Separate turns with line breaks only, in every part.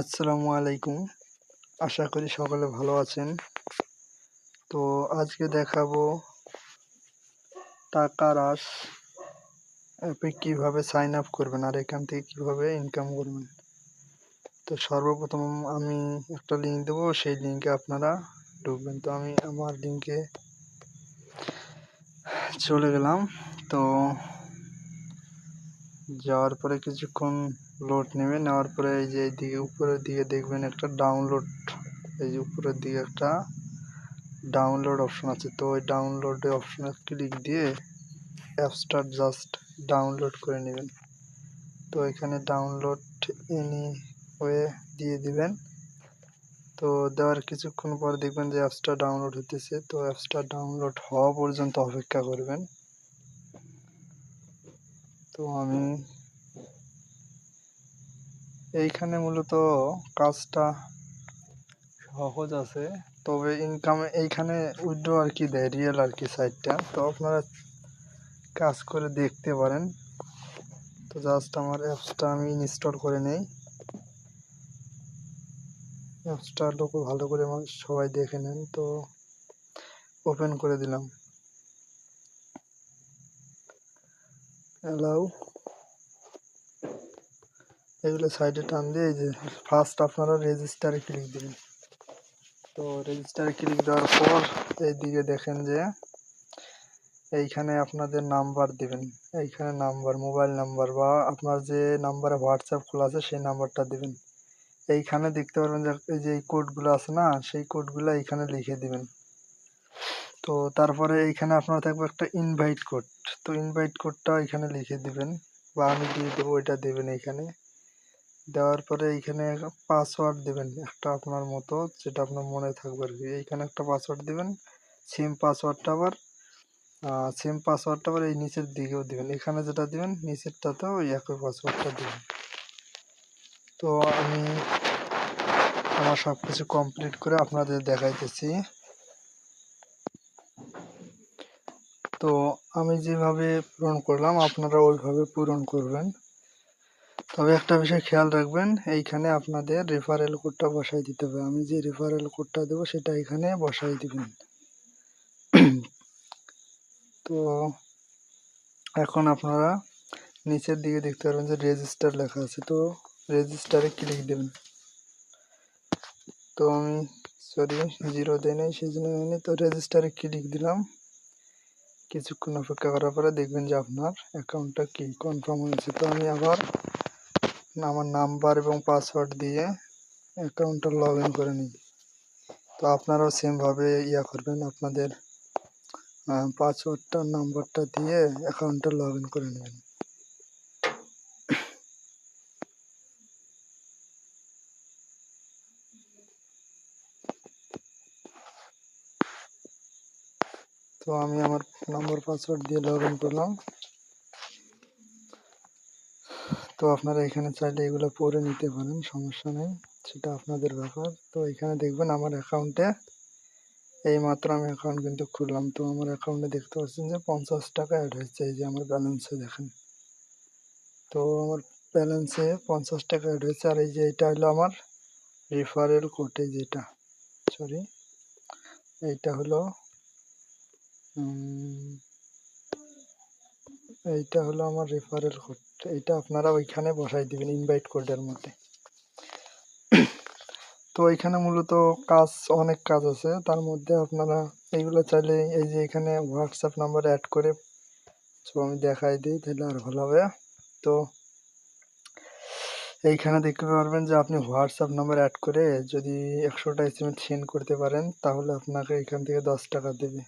আসসালামু আলাইকুম। আশা করি সকলে ভালো আছেন। তো আজকে দেখাবো টাকা রাস অ্যাপে কীভাবে সাইন আপ করবেন আর এখান থেকে কীভাবে ইনকাম করবেন। তো সর্বপ্রথম আমি একটা লিঙ্ক দেবো, সেই লিঙ্কে আপনারা ঢুকবেন। তো আমি আমার লিঙ্কে চলে গেলাম। তো যাওয়ার পরে কিছুক্ষণ লোড নেবে, নেওয়ার পরে এই যে এইদিকে উপরের দিকে দেখবেন একটা ডাউনলোড এই যে উপরের দিকে একটা ডাউনলোড অপশন আছে। তো ওই ডাউনলোডে অপশনে ক্লিক দিয়ে অ্যাপসটা জাস্ট ডাউনলোড করে নেবেন। তো এখানে ডাউনলোড এনি হয়ে দিয়ে দিবেন। তো দেওয়ার কিছুক্ষণ পর দেখবেন যে অ্যাপসটা ডাউনলোড হতেছে তো অ্যাপসটা ডাউনলোড হওয়া পর্যন্ত অপেক্ষা করবেন। তো আমি এইখানে মূলত কাজটা সহজ আছে। তবে ইনকাম এইখানে উইড্রো আর কি দেয় রিয়েল আর কি সাইটটা তো আপনারা কাজ করে দেখতে পারেন। তো জাস্ট আমার অ্যাপসটা আমি ইনস্টল করে নেই। অ্যাপসটা লোক ভালো করে আমার সবাই দেখে নেন। তো ওপেন করে দিলাম। অ্যালাউ এগুলো সাইডে টান দিয়ে এই যে ফার্স্ট আপনারা রেজিস্টারে ক্লিক দিবেন। তো রেজিস্টারে ক্লিক দেওয়ার পর এইদিকে দেখেন যে এইখানে আপনাদের নাম্বার দিবেন। এইখানে নাম্বার মোবাইল নাম্বার বা আপনার যে নাম্বারে হোয়াটসঅ্যাপ খোলা আছে সেই নাম্বারটা দিবেন। এইখানে দেখতে পারবেন যে এই যে এই কোডগুলো আছে না, সেই কোডগুলো এইখানে লিখে দিবেন। তো তারপরে এইখানে আপনার থাকবে একটা ইনভাইট কোড তো ইনভাইট কোডটা এখানে লিখে দিবেন বা আমি দিয়ে দেবো, ওইটা দেবেন এইখানে। দেওয়ার পরে এইখানে পাসওয়ার্ড দেবেন, একটা আপনার মতো যেটা আপনার মনে থাকবে আর কি। এইখানে একটা পাসওয়ার্ড দেবেন সেম পাসওয়ার্ডটা আবার সেম পাসওয়ার্ডটা আবার এই নিচের দিকেও দেবেন। এখানে যেটা দেবেন, নিচেরটাতেও ওই একই পাসওয়ার্ডটা দেবেন। তো আমি আমার সব কিছু কমপ্লিট করে আপনাদের দেখাইতেছি। তো আমি যেভাবে পূরণ করলাম, আপনারা ওইভাবে পূরণ করবেন। তবে একটা বিষয় খেয়াল রাখবেন, এইখানে আপনাদের রেফারেল কোডটা বসাই দিতে হবে। আমি যে রেফারেল কোডটা দেবো সেটা এখানে বসাই দিবেন। তো এখন আপনারা নিচের দিকে দেখতে পারবেন যে রেজিস্টার লেখা আছে। তো রেজিস্টারে ক্লিক দেবেন। তো আমি সরি জিরো দেয় নেই, সেই জন্য তো রেজিস্টারে ক্লিক দিলাম। কিছুক্ষণ অপেক্ষা করার পরে দেখবেন যে আপনার অ্যাকাউন্টটা কি কনফার্ম হয়েছে। তো আমি আবার আমার নাম্বার এবং পাসওয়ার্ড দিয়ে অ্যাকাউন্টটা লগ ইন করে নিই তো আপনারাও সেমভাবে ইয়া করবেন, আপনাদের পাসওয়ার্ডটা, নাম্বারটা দিয়ে অ্যাকাউন্টটা লগ ইন করে নেবেন। তো আমি আমার নাম্বার, পাসওয়ার্ড দিয়ে লগ ইন করলাম। তো আপনারা এখানে চাইলে এগুলো পরে নিতে পারেন, সমস্যা নেই, সেটা আপনাদের ব্যাপার। তো এখানে দেখবেন আমার অ্যাকাউন্টে এই মাত্র আমি অ্যাকাউন্ট কিন্তু খুললাম, তো আমার অ্যাকাউন্টে দেখতে পাচ্ছেন যে পঞ্চাশ টাকা অ্যাড হয়েছে, এই যে আমার ব্যালেন্সে দেখেন। তো আমার ব্যালেন্সে পঞ্চাশ টাকা অ্যাড হয়েছে, আর এই যে এটা হলো আমার রেফারেল এই যেটা সরি এইটা হলো এইটা হলো আমার রেফারেল কোড এইটা আপনারা ওইখানে বসাই দিবেন ইনভাইট কোডের মধ্যে। তো এখানে মূলত কাজ, অনেক কাজ আছে। তার মধ্যে আপনারা এইগুলো চাইলে এই যে এখানে হোয়াটসঅ্যাপ নাম্বার অ্যাড করে সব আমি দেখাই দিই, তাহলে আর ভালো হবে। তো এইখানে দেখতে পারবেন যে আপনি হোয়াটসঅ্যাপ নাম্বার অ্যাড করে যদি একশোটা এস এম এস সেন্ড করতে পারেন, তাহলে আপনাকে এখান থেকে দশ টাকা দেবে।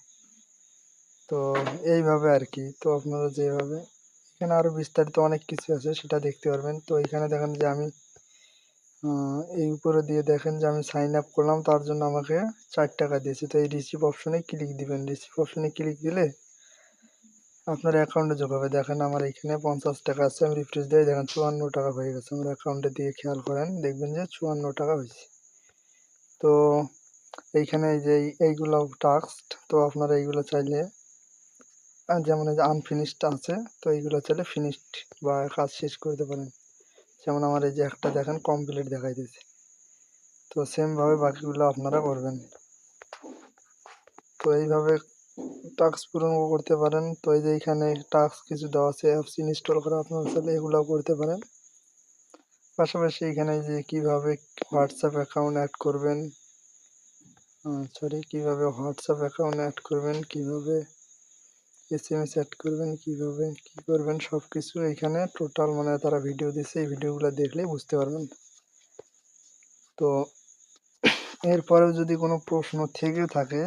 তো এইভাবে আর কি। তো আপনারা যেভাবে এখানে আরও বিস্তারিত অনেক কিছু আছে, সেটা দেখতে পারবেন। তো এখানে দেখেন যে আমি এই উপরে দিয়ে দেখেন যে আমি সাইন আপ করলাম, তার জন্য আমাকে চার টাকা দিয়েছে। তো এই রিসিভ অপশনে ক্লিক দিবেন। রিসিভ অপশনে ক্লিক দিলে আপনার অ্যাকাউন্টে যোগ হবে। দেখেন আমার এখানে পঞ্চাশ টাকা আছে, আমি রিফ্রেশ দিয়ে দেখেন চুয়ান্ন টাকা হয়ে গেছে। আমার অ্যাকাউন্টে দিয়ে খেয়াল করেন, দেখবেন যে চুয়ান্ন টাকা হয়েছে। তো এইখানে এই যে এইগুলো টাস্ক তো আপনারা এইগুলো চাইলে যেমন এই যে আনফিনিশড আছে, তো এইগুলো চাইলে ফিনিশড বা কাজ শেষ করতে পারেন। যেমন আমার এই যে একটা দেখেন কমপ্লিট দেখাই দিয়েছে। তো সেমভাবে বাকিগুলো আপনারা করবেন। তো এইভাবে টাস্ক পূরণ করতে পারেন। তো এই যে এখানে টাস্ক কিছু দেওয়া আছে অ্যাপস ইনস্টল করা, আপনারা চাইলে এগুলো করতে পারেন। পাশাপাশি এখানে যে কীভাবে হোয়াটসঅ্যাপ অ্যাকাউন্ট অ্যাড করবেন সরি কীভাবে হোয়াটসঅ্যাপ অ্যাকাউন্ট অ্যাড করবেন, কীভাবে এস এম এস অ্যাড করবেন কীভাবে কি করবেন সব কিছু এখানে টোটাল মানে তারা ভিডিও দিচ্ছে, এই ভিডিওগুলো দেখলেই বুঝতে পারবেন। তো এরপরেও যদি কোনো প্রশ্ন থেকে থাকে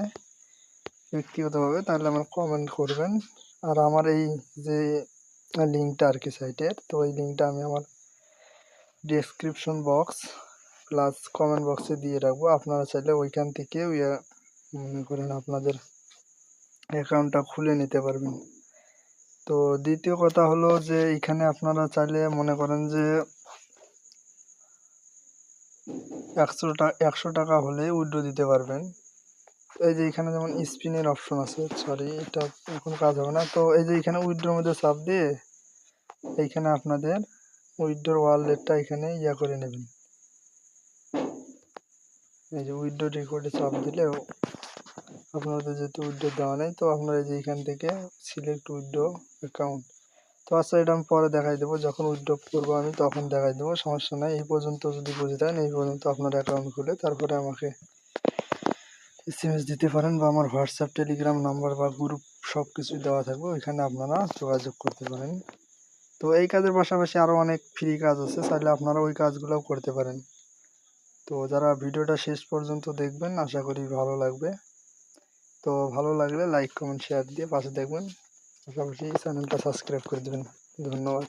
ব্যক্তিগতভাবে, তাহলে আমার কমেন্ট করবেন। আর আমার এই যে লিঙ্কটা আর কি সাইটের তো এই লিঙ্কটা আমি আমার ডেসক্রিপশন বক্স প্লাস কমেন্ট বক্সে দিয়ে রাখব। আপনারা চাইলে ওইখান থেকে ইয়ে মনে করেন আপনাদের অ্যাকাউন্টটা খুলে নিতে পারবেন। তো দ্বিতীয় কথা হলো যে, এখানে আপনারা চাইলে মনে করেন যে, একশো টাকা একশো টাকা হলে উইড্রো দিতে পারবেন। এই যে এখানে যেমন স্পিনের অপশন আছে সরি এটা এখন কাজ হবে না। তো এই যে এখানে উইড্রোর মধ্যে চাপ দিয়ে, এইখানে আপনাদের উইড্রোর ওয়ালেটটা এখানে ইয়া করে নেবেন। এই যে উইড্রো রেকর্ডে চাপ দিলে আপনাদের যেহেতু উইড্রো দেওয়া নেই, তো আপনারা যে এখান থেকে সিলেক্ট উইড্রো অ্যাকাউন্ট তো আচ্ছা এটা আমি পরে দেখাই দেবো। যখন উইড্রো করব আমি, তখন দেখাই দেবো। সমস্যা নাই, এই পর্যন্ত যদি বুঝে দেন, এই পর্যন্ত আপনার অ্যাকাউন্ট খুলে তারপরে আমাকে এস দিতে পারেন বা আমার হোয়াটসঅ্যাপ টেলিগ্রাম নাম্বার বা গ্রুপ সব কিছুই দেওয়া থাকবে। ওইখানে আপনারা যোগাযোগ করতে পারেন। তো এই কাজের পাশাপাশি আরও অনেক ফ্রি কাজ আছে, চাইলে আপনারা ওই কাজগুলোও করতে পারেন। তো যারা ভিডিওটা শেষ পর্যন্ত দেখবেন, আশা করি ভালো লাগবে। তো ভালো লাগলে লাইক কমেন্ট শেয়ার দিয়ে পাশে দেখবেন। পাশাপাশি চ্যানেলটা সাবস্ক্রাইব করে দেবেন। ধন্যবাদ।